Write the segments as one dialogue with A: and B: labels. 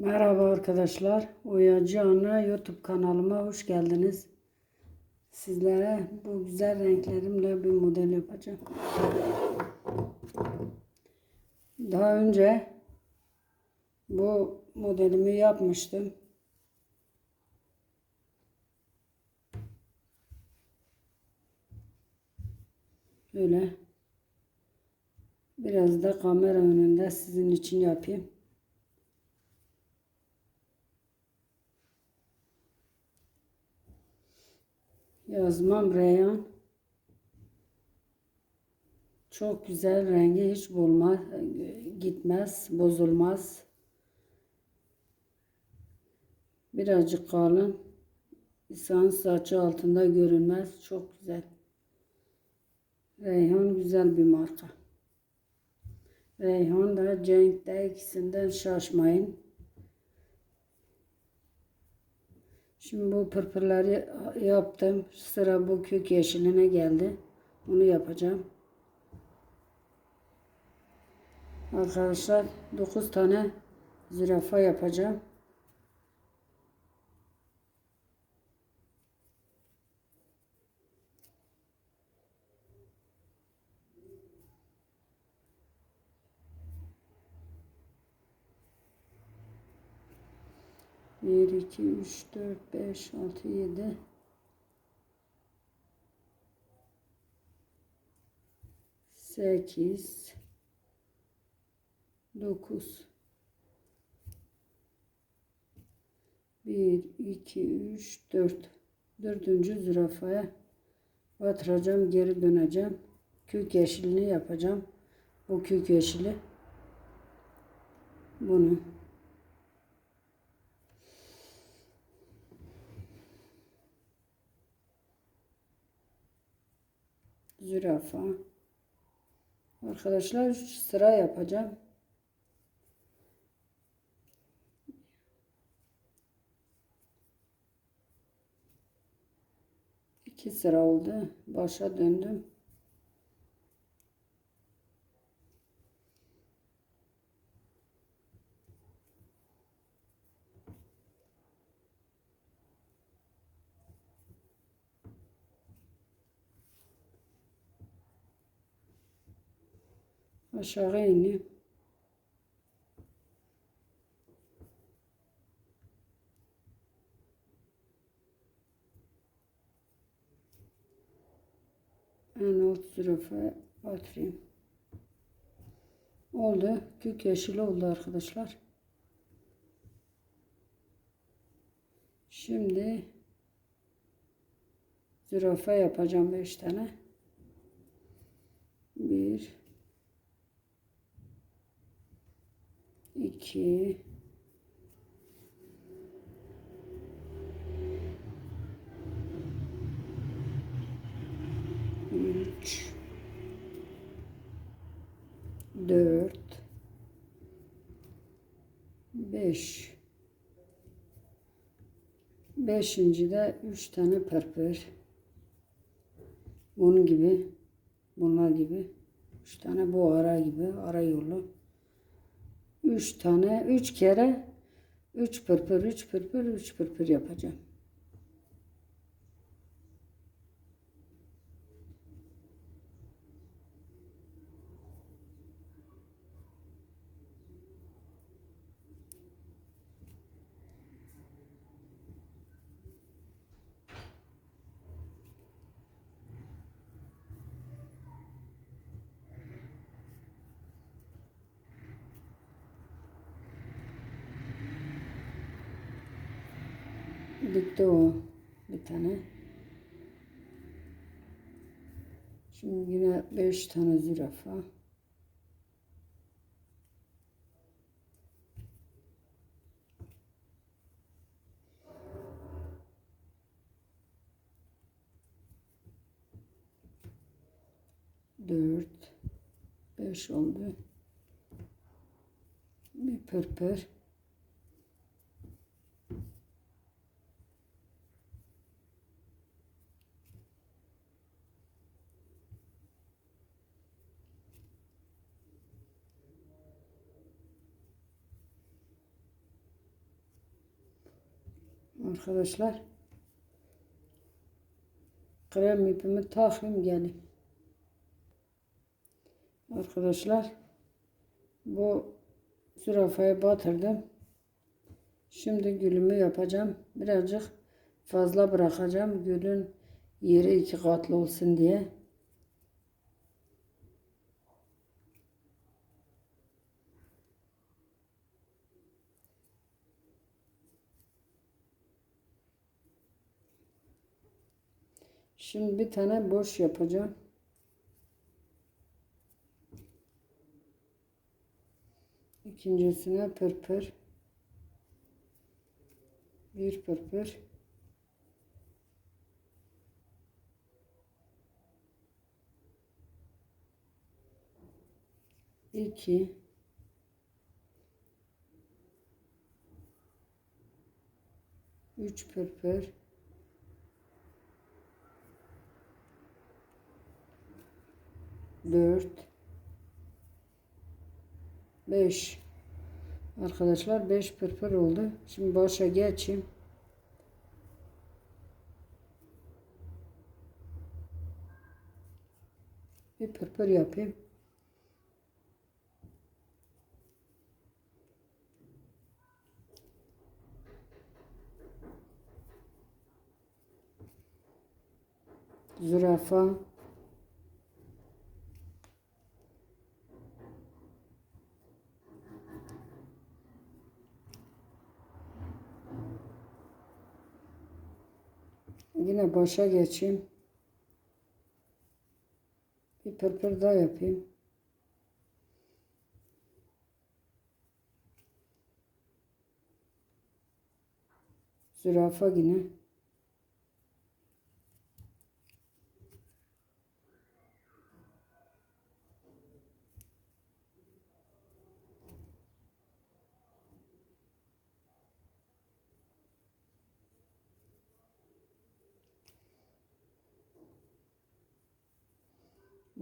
A: Merhaba arkadaşlar. Oyacı Ana YouTube kanalıma hoş geldiniz. Sizlere bu güzel renklerimle bir model yapacağım. Daha önce bu modelimi yapmıştım. Böyle biraz da kamera önünde sizin için yapayım. Yazmam Reyhan. Çok güzel rengi hiç bulmaz, gitmez, bozulmaz. Birazcık kalın. İnsan saçı altında görünmez. Çok güzel. Reyhan güzel bir marka. Reyhan da Cenk de ikisinden şaşmayın. Şimdi bu pırpırları yaptım. Sıra bu kök yeşiline geldi. Onu yapacağım. Arkadaşlar 9 tane zürafa yapacağım. Bir, iki, üç, dört, beş, altı, yedi. Sekiz. Dokuz. Bir, iki, üç, dört. Dördüncü zürafaya batıracağım, geri döneceğim. Kök yeşilini yapacağım. Bu kök yeşili. Bunu. Zürafa. Arkadaşlar sıra yapacağım. İki sıra oldu. Başa döndüm. Aşağı ineyim. En alt zürafa batırayım. Oldu. Kök yeşili oldu arkadaşlar. Şimdi zürafa yapacağım 5 tane. 1 2 3 4 5 Beşinci de üç tane pırpır. Bunun gibi, bunlar gibi. Üç tane bu ara gibi, ara yolu. 3 tane 3 kere 3 pırpır 3 pırpır 3 pırpır yapacağım. Bitti o bir tane. Şimdi yine beş tane zürafa. Dört, beş oldu. Bir pırpır. Arkadaşlar. Krem ipimi takayım gelin. Arkadaşlar. Bu zürafayı batırdım. Şimdi gülümü yapacağım. Birazcık fazla bırakacağım. Gülün yeri iki katlı olsun diye. Şimdi bir tane boş yapacağım. İkincisine pırpır. Bir pırpır. İki. Üç pırpır. Dört. Beş. Arkadaşlar beş pırpır oldu. Şimdi başa geçeyim. Bir pırpır yapayım. Zürafa. Yine başa geçeyim. Bir pırpır daha yapayım. Zürafa yine.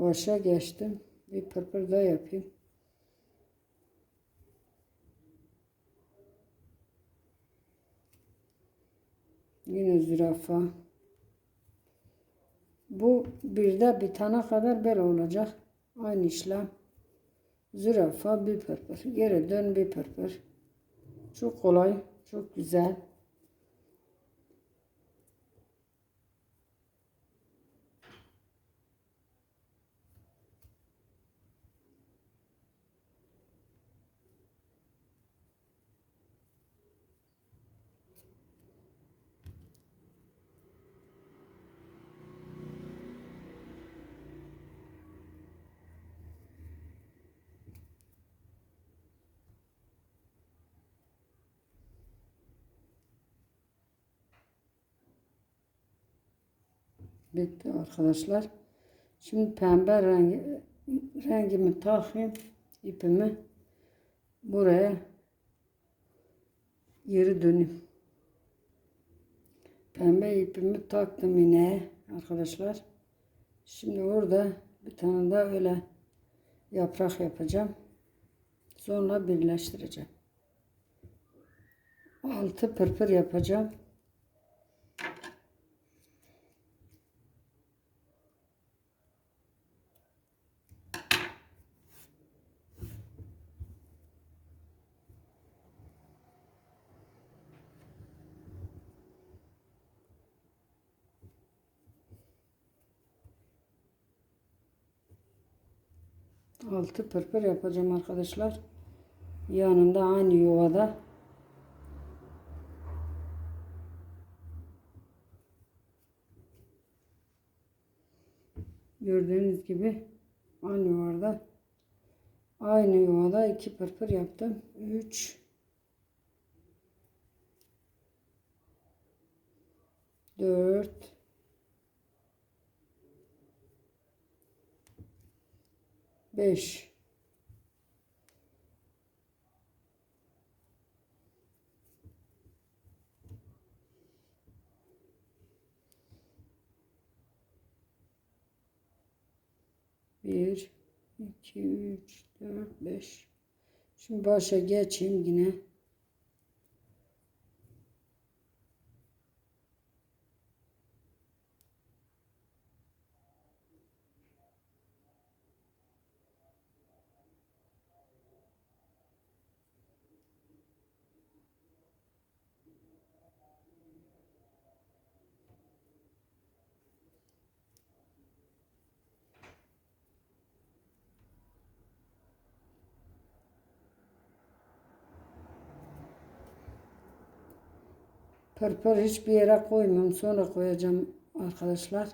A: Başa geçtim. Bir pırpır daha yapayım. Yine zürafa. Bu birde bitana kadar böyle olacak. Aynı işlem. Zürafa bir pırpır. Geri dön bir pırpır. Çok kolay. Çok güzel. Bitti arkadaşlar. Şimdi pembe rengi rengimi takayım. ipimi buraya geri döneyim. Pembe ipimi taktım yine arkadaşlar. Şimdi orada bir tane daha öyle yaprak yapacağım. Sonra birleştireceğim. Altı pırpır yapacağım. Altı pırpır yapacağım arkadaşlar. Yanında aynı yuvada. Gördüğünüz gibi aynı yuvada aynı yuvada iki pırpır yaptım. Üç dört beş Bir, iki, üç, dört, beş. Şimdi başa geçeyim yine. Pırpır hiçbir yere koymuyorum. Sonra koyacağım arkadaşlar.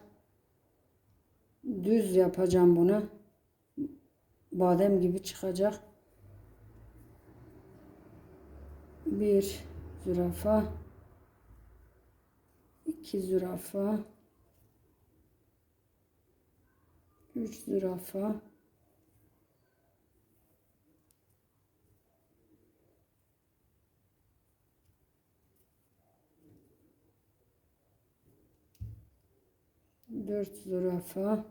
A: Düz yapacağım bunu. Badem gibi çıkacak. Bir zürafa. iki zürafa. Üç zürafa. Dört zürafa.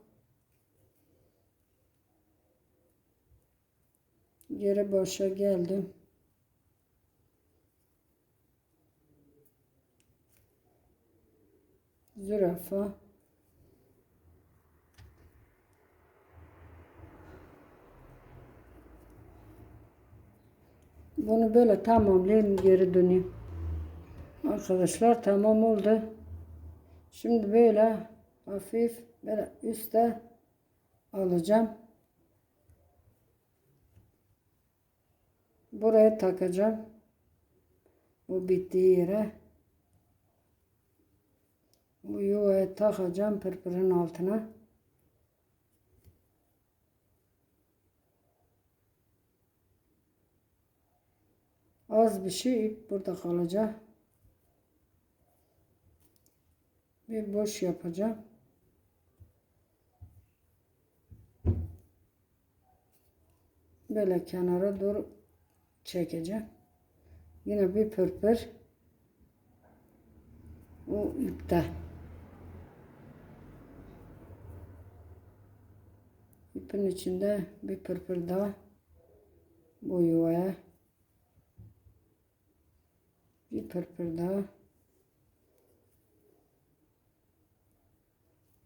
A: Geri başa geldim. Zürafa. Bunu böyle tamamlayayım geri döneyim. Arkadaşlar tamam oldu. Şimdi böyle hafif böyle üste alacağım. Buraya takacağım. Bu bittiği yere. Bu yuvaya takacağım pırpırın altına. Az bir şey ip burada kalacak. Bir boş yapacağım. Böyle kenara doğru çekeceğim. Yine bir pırpır. O ipte. İpin içinde bir pırpır daha bu yuvaya bir pırpır daha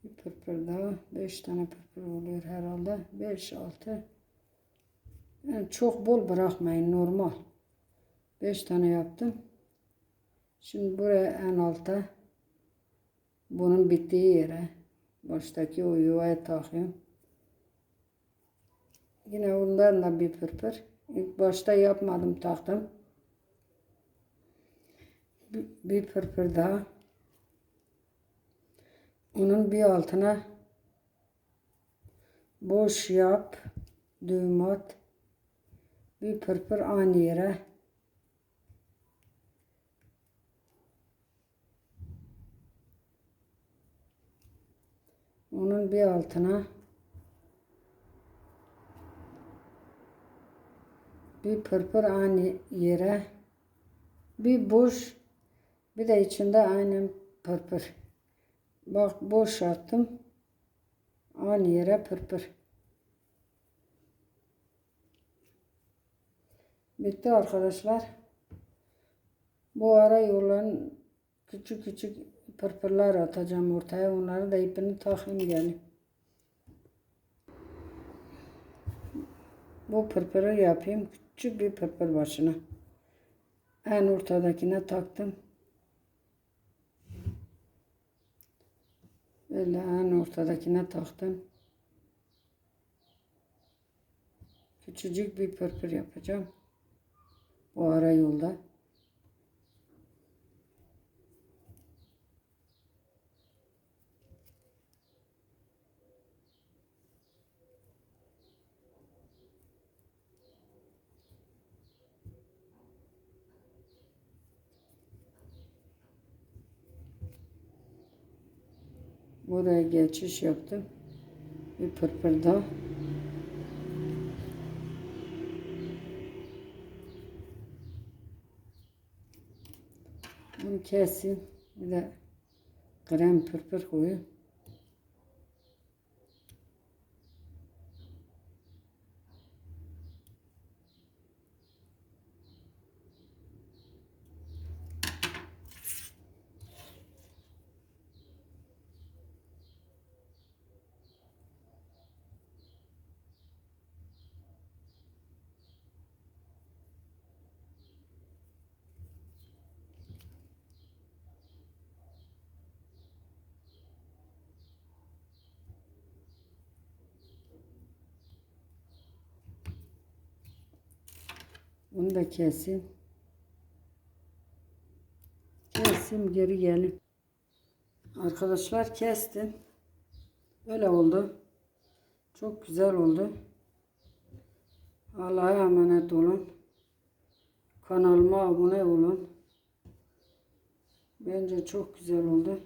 A: bir pırpır daha beş tane pırpır oluyor herhalde beş altı çok bol bırakmayın normal. Beş tane yaptım. Şimdi buraya en alta bunun bittiği yere baştaki o yuvaya takıyorum. Yine ondan da bir pırpır. İlk başta yapmadım taktım. Bir, bir pırpır daha. Onun bir altına boş yap, düğüm at. Bir pırpır aynı yere. Onun bir altına bir pırpır aynı yere. Bir boş bir de içinde aynen pırpır. Bak boş attım. Aynı yere pırpır. Bitti arkadaşlar. Bu ara yolların küçük küçük pırpırlar atacağım ortaya. Onları da ipini takayım gelin. Bu pırpırı yapayım. Küçük bir pırpır başına. En ortadakine taktım. Böyle en ortadakine taktım. Küçücük bir pırpır yapacağım. Bu ara yolda. Buraya geçiş yaptım. Bir pırpır daha. Bunu kesin. Bir de krem pırpır koyun. Bunu da kesin. Kes. keseyim geri gelin. Arkadaşlar kestim. Öyle oldu. Çok güzel oldu. Allah'a emanet olun. Kanalıma abone olun. Bence çok güzel oldu.